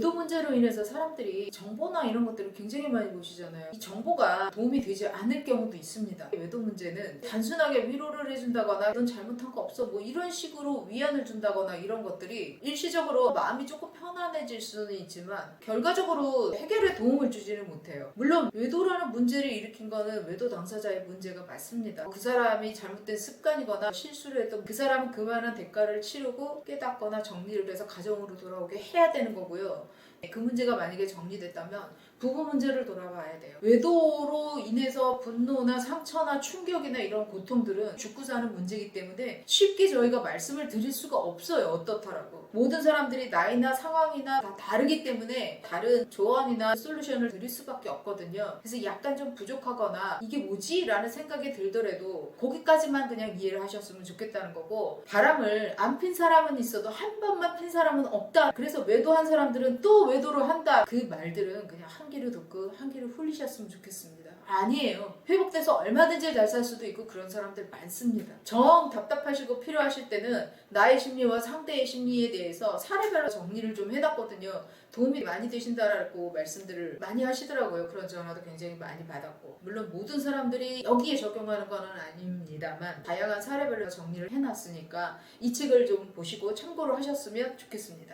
외도 문제로 인해서 사람들이 정보나 이런 것들을 굉장히 많이 보시잖아요. 이 정보가 도움이 되지 않을 경우도 있습니다. 외도 문제는 단순하게 위로를 해준다거나 넌 잘못한 거 없어 뭐 이런 식으로 위안을 준다거나 이런 것들이 일시적으로 마음이 조금 편안해질 수는 있지만 결과적으로 해결에 도움을 주지는 못해요. 물론 외도라는 문제를 일으킨 거는 외도 당사자의 문제가 맞습니다. 그 사람이 잘못된 습관이거나 실수를 했던 그 사람은 그만한 대가를 치르고 깨닫거나 정리를 해서 가정으로 돌아오게 해야 되는 거고요. 그 문제가 만약에 정리됐다면 부부 문제를 돌아봐야 돼요. 외도로 인해서 분노나 상처나 충격이나 이런 고통들은 죽고 사는 문제이기 때문에 쉽게 저희가 말씀을 드릴 수가 없어요. 어떻더라고. 모든 사람들이 나이나 상황이나 다 다르기 때문에 다른 조언이나 솔루션을 드릴 수밖에 없거든요. 그래서 약간 좀 부족하거나 이게 뭐지? 라는 생각이 들더라도 거기까지만 그냥 이해를 하셨으면 좋겠다는 거고 바람을 안 핀 사람은 있어도 한 번만 핀 사람은 없다. 그래서 외도한 사람들은 또 외도를 한다. 그 말들은 그냥 한 귀로 듣고 한 귀로 훌리셨으면 좋겠습니다. 아니에요. 회복돼서 얼마든지 잘 살 수도 있고 그런 사람들 많습니다. 정 답답하시고 필요하실 때는 나의 심리와 상대의 심리에 대해서 사례별로 정리를 좀 해놨거든요. 도움이 많이 되신다라고 말씀들을 많이 하시더라고요. 그런 전화도 굉장히 많이 받았고 물론 모든 사람들이 여기에 적용하는 거는 아닙니다만 다양한 사례별로 정리를 해놨으니까 이 책을 좀 보시고 참고를 하셨으면 좋겠습니다.